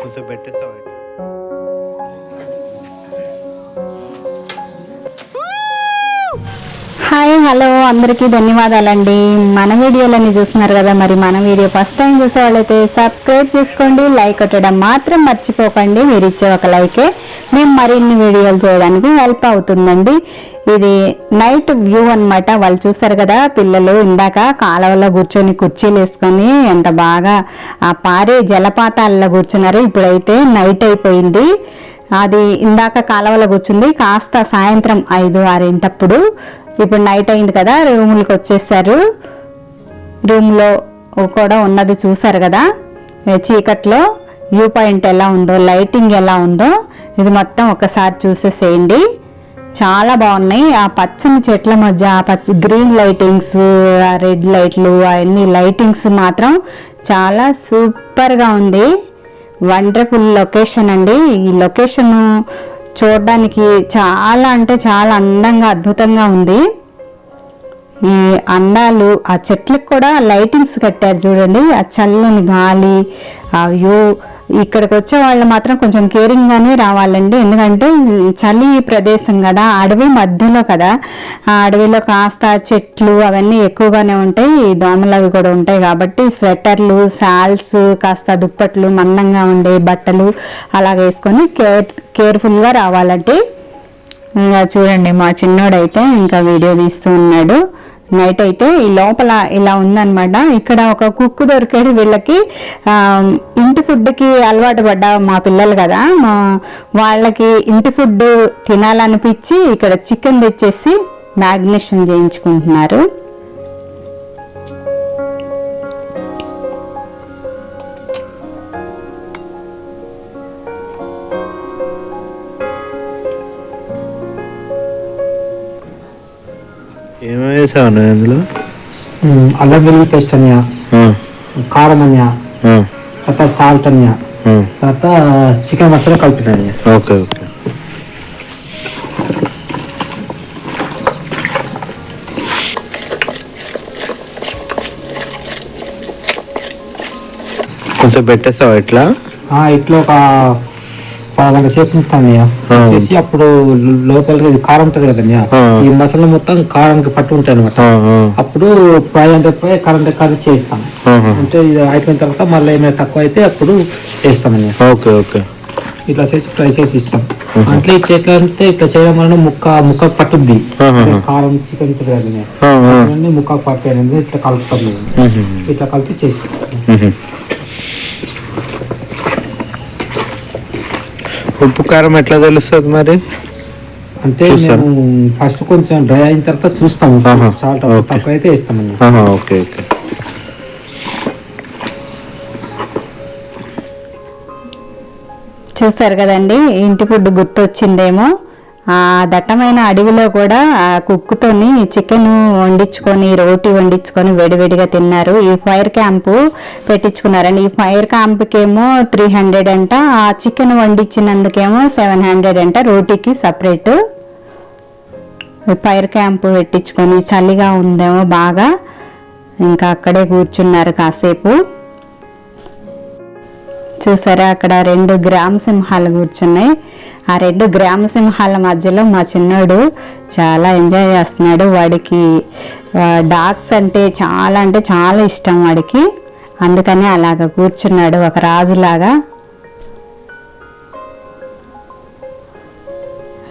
కొంచెం hi hello. అందరికీ ధన్యవాదాలండి. మన వీడియోలని చూస్తున్నారు కదా మరి మన వీడియో ఫస్ట్ టైం చూసే వాళ్ళైతే సబ్స్క్రైబ్ చేసుకోండి లైక్ కొట్టడం మాత్రం మర్చిపోకండి. మీరు ఇచ్చే ఒక లైకే. మేము మరిన్ని వీడియోలు చేయడానికి హెల్ప్ అవుతుందండి. ఇది నైట్ వ్యూ అన్నమాట. వాళ్ళు చూసారు కదా పిల్లలు ఇందాక కాలువలో కూర్చొని కుర్చీలు వేసుకొని ఎంత బాగా ఆ పారే జలపాతాల్లో కూర్చున్నారు. ఇప్పుడైతే నైట్ అయిపోయింది. అది ఇందాక కాలవలో కూర్చుంది కాస్త సాయంత్రం ఐదు ఆరింటప్పుడు ఇప్పుడు నైట్ అయింది కదా రూములకి వచ్చేసారు. రూమ్లో కూడా ఉన్నది చూసారు కదా చీకట్లో వ్యూ పాయింట్ ఎలా ఉందో లైటింగ్ ఎలా ఉందో. ఇది మొత్తం ఒకసారి చూసేసేయండి. చాలా బాగున్నాయి. ఆ పచ్చని చెట్ల మధ్య ఆ పచ్చ గ్రీన్ లైటింగ్స్ ఆ రెడ్ లైట్లు అవన్నీ లైటింగ్స్ మాత్రం చాలా సూపర్గా ఉంది. వండర్ఫుల్ లొకేషన్ అండి. ఈ లొకేషన్ చూడడానికి చాలా అంటే చాలా అందంగా అద్భుతంగా ఉంది. ఈ అందాలు ఆ చెట్లకు కూడా లైటింగ్స్ కట్టారు చూడండి. ఆ చల్లని గాలి ఆ వ్యూ ఇక్కడికి వచ్చే వాళ్ళు మాత్రం కొంచెం కేరింగ్ గానే రావాలండి. ఎందుకంటే చలి ప్రదేశం కదా అడవి మధ్యలో కదా. ఆ అడవిలో కాస్త చెట్లు అవన్నీ ఎక్కువగానే ఉంటాయి దోమలు అవి కూడా ఉంటాయి కాబట్టి స్వెటర్లు షాల్స్ కాస్త దుప్పట్లు మందంగా ఉండే బట్టలు అలా వేసుకొని కేర్ కేర్ఫుల్గా రావాలంటే ఇంకా చూడండి మా చిన్నోడైతే ఇంకా వీడియో తీస్తూ ఉన్నాడు. నైట్ అయితే ఈ లోపల ఇలా ఉందన్నమాట. ఇక్కడ ఒక కుక్ దొరికాడు వీళ్ళకి. ఇంటి ఫుడ్కి అలవాటు పడ్డ మా పిల్లలు కదా మా వాళ్ళకి ఇంటి ఫుడ్ తినాలనిపించి ఇక్కడ చికెన్ తెచ్చేసి మ్యాగ్నేషన్ చేయించుకుంటున్నారు. వేసావు అన్న అందులో? అల్లం వెల్లుల్లి పేస్ట్ అనియా కారం అనియా తర్వాత సాల్ట్ అనియా. తర్వాత చికెన్ మసాలా కలిపిన ఓకే ఓకే. కొంచెం పెట్టేస్తావా ఇట్లా? ఇట్లా ఒక పదగంట సేపు ఉంచుతానయ్యా. ఆ. వచ్చేసి అప్పుడు లోపలికి ఇది కారం ఉంటుంది కదయ్యా. ఈ మసాలా మొత్తం కారానికి పట్టు ఉంటాయి అనమాట అప్పుడు ఫ్రై అంటే ఫ్రై కరెంట్ కర్రీ చేస్తాం. అంటే ఇది అయిపోయిన తర్వాత మళ్ళీ ఏమైనా తక్కువ అయితే అప్పుడు వేస్తామయ్యా ఓకే ఓకే. ఇట్లా చేసి ఫ్రై చేసి ఇస్తాం. అంటే ఇట్లా ఎట్లా అంటే ఇట్లా చేయడం వలన ముక్క ముక్క పట్టుద్ది. కారం చికెన్ ఉంటుంది కదయ్యా ముక్క పట్టాయి ఇట్లా కలుపుతాం. ఇట్లా కలిపి చేసి ఉప్పు కారం ఎట్లా తెలుస్తుంది మరి? అంటే? మేము ఫస్ట్ కొంచెం డ్రై అయిన తర్వాత చూస్తాము సాల్ట్. తక్కువ అయితే వేస్తామండి. Okay okay. చూసారు కదండి ఇంటి ఫుడ్ గుర్తొచ్చిందేమో. ఆ దట్టమైన అడవిలో కూడా ఆ కుక్కుతోని చికెన్ వండించుకొని రోటి వండించుకొని వేడివేడిగా తిన్నారు. ఈ ఫైర్ క్యాంపు పెట్టించుకున్నారండి. ఈ ఫైర్ క్యాంప్కేమో త్రీ హండ్రెడ్ అంట ఆ చికెన్ వండించినందుకేమో సెవెన్ హండ్రెడ్ అంట రోటీకి సపరేట్ ఫైర్ క్యాంప్ పెట్టించుకొని చలిగా ఉందేమో బాగా. ఇంకా అక్కడే కూర్చున్నారు కాసేపు. చూసారా అక్కడ రెండు గ్రామ సింహాలు కూర్చున్నాయి. ఆ రెండు గ్రామ సింహాల మధ్యలో మా చిన్నోడు చాలా ఎంజాయ్ చేస్తున్నాడు. వాడికి డాగ్స్ అంటే చాలా అంటే చాలా ఇష్టం వాడికి. అందుకని అలాగ కూర్చున్నాడు ఒక రాజులాగా.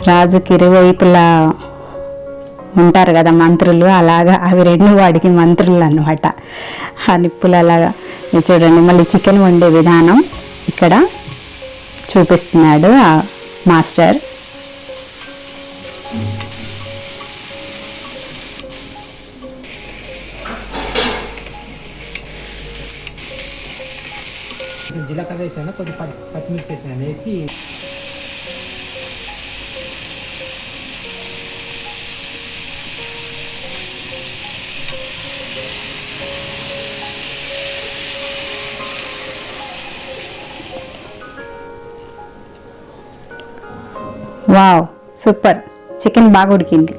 రాజుకి ఇరువైపులా ఉంటారు కదా మంత్రులు అలాగా అవి రెండు వాడికి మంత్రులు అనమాట ఆ నిప్పులు అలాగా చూడండి మళ్ళీ చికెన్ వండే విధానం ఇక్కడ చూపిస్తున్నాడు. ఆ మాస్టర్. జీలకర్ర వేసాను కొంచెం పచ్చిమిర్చి వేసాను వేసి వావ్ సూపర్. చికెన్ బాగా ఉడికింది.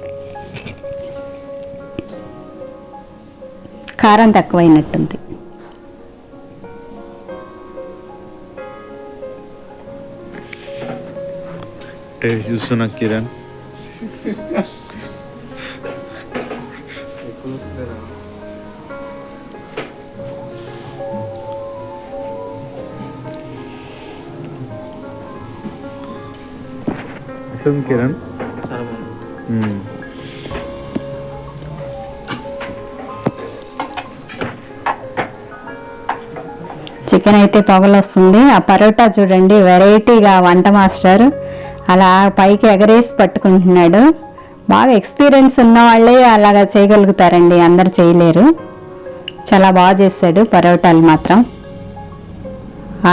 కారం తక్కువైనట్టుంది. చూస్తున్నా కిరణ్. ఎట్లుంది కిరణ్ చికెన్ అయితే పొగలు వస్తుంది ఆ పరోటా చూడండి వెరైటీగా వంట మాస్టర్. అలా పైకి ఎగరేసి పట్టుకుంటున్నాడు. బాగా ఎక్స్పీరియన్స్ ఉన్న వాళ్ళే అలాగా చేయగలుగుతారండి. అందరు చేయలేరు. చాలా బాగా చేశాడు పరోటాలు మాత్రం.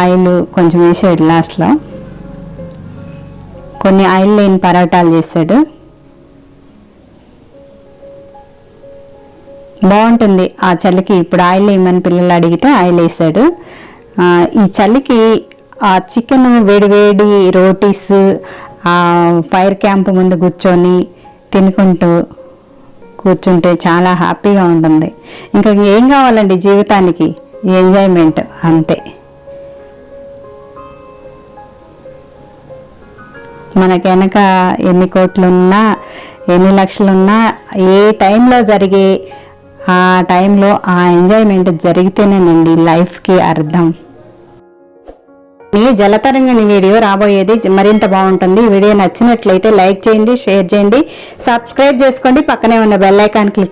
ఆయిల్ కొంచెం వేసాడు లాస్ట్లో. కొన్ని ఆయిల్ లేని పరోటాలు చేశాడు. బాగుంటుంది ఆ చలికి. ఇప్పుడు ఆయిల్ వేయమని పిల్లలు అడిగితే ఆయిల్ వేసాడు. ఈ చలికి ఆ చికెన్ వేడివేడి రోటీస్ ఆ ఫైర్ క్యాంప్ ముందు కూర్చొని తినుకుంటూ కూర్చుంటే చాలా హ్యాపీగా ఉంటుంది. ఇంకా ఏం కావాలండి జీవితానికి? ఎంజాయ్మెంట్ అంతే. మనకి వెనక ఎన్ని కోట్లున్నా ఎన్ని లక్షలున్నా ఏ టైంలో జరిగే ఆ టైంలో ఆ ఎంజాయ్మెంట్ జరిగితేనేనండి లైఫ్కి అర్థం. ఈ జలతరంగిణి వీడియో రాబోయేది మరింత బాగుంటుంది. వీడియో నచ్చినట్లయితే లైక్ చేయండి షేర్ చేయండి సబ్స్క్రైబ్ చేసుకోండి. పక్కనే ఉన్న బెల్ ఐకాన్ క్లిక్